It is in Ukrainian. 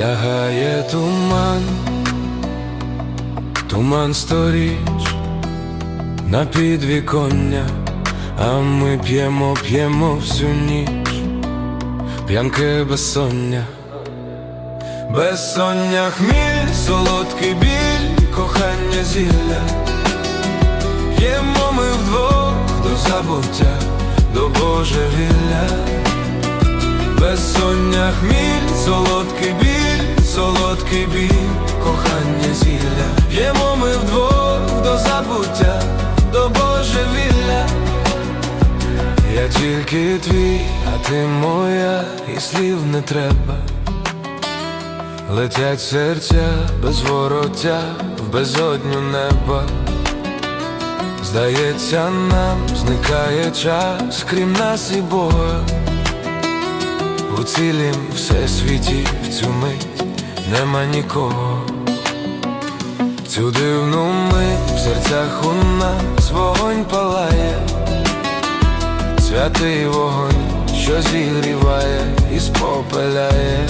лягає туман, туман сторіч на підвіконня, а ми п'ємо, п'ємо всю ніч, п'янке безсоння, безсоння хміль, солодкий біль, кохання зілля, п'ємо ми вдвох до забуття, до божевілля. Безсоння хміль, солодкий біль солодкий біль, кохання зілля, п'ємо ми вдвох до забуття, до божевілля. Я тільки твій, а ти моя, і слів не треба. Летять серця без вороття в безодню неба. Здається, нам зникає час, крім нас і Бога. У цілім всесвіті в цю мить нема нікого. Цю дивну мить в серцях у нас вогонь палає, святий вогонь, що зігріває і спопеляє.